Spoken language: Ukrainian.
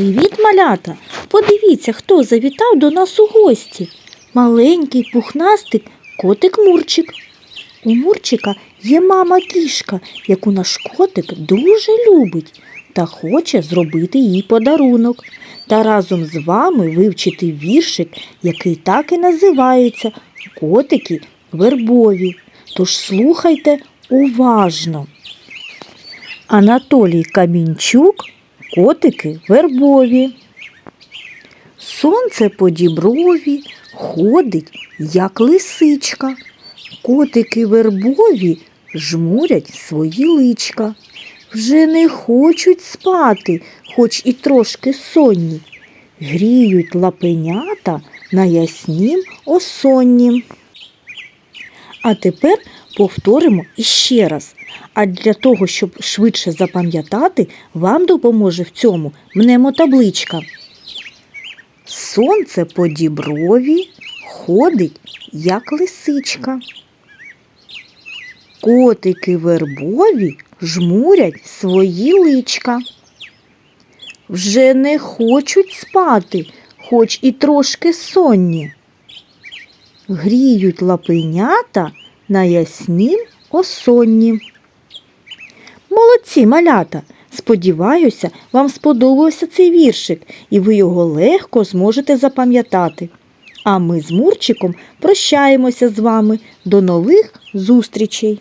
Привіт, малята! Подивіться, хто завітав до нас у гості. Маленький пухнастик котик Мурчик. У Мурчика є мама кішка, яку наш котик дуже любить та хоче зробити їй подарунок та разом з вами вивчити віршик, який так і називається Котики вербові. Тож слухайте уважно. Анатолій Камінчук Котики вербові. Сонце по діброві ходить, як лисичка. Котики вербові жмурять свої личка. Вже не хочуть спати, хоч і трошки сонні. Гріють лапенята на яснім осоннім. А тепер повторимо іще раз. А для того, щоб швидше запам'ятати, вам допоможе в цьому мнемотабличка. Сонце по діброві ходить, як лисичка. Котики вербові жмурять свої личка. Вже не хочуть спати, хоч і трошки сонні. Гріють лапенята на яснім осонні. Молодці, малята! Сподіваюся, вам сподобався цей віршик, і ви його легко зможете запам'ятати. А ми з Мурчиком прощаємося з вами. До нових зустрічей!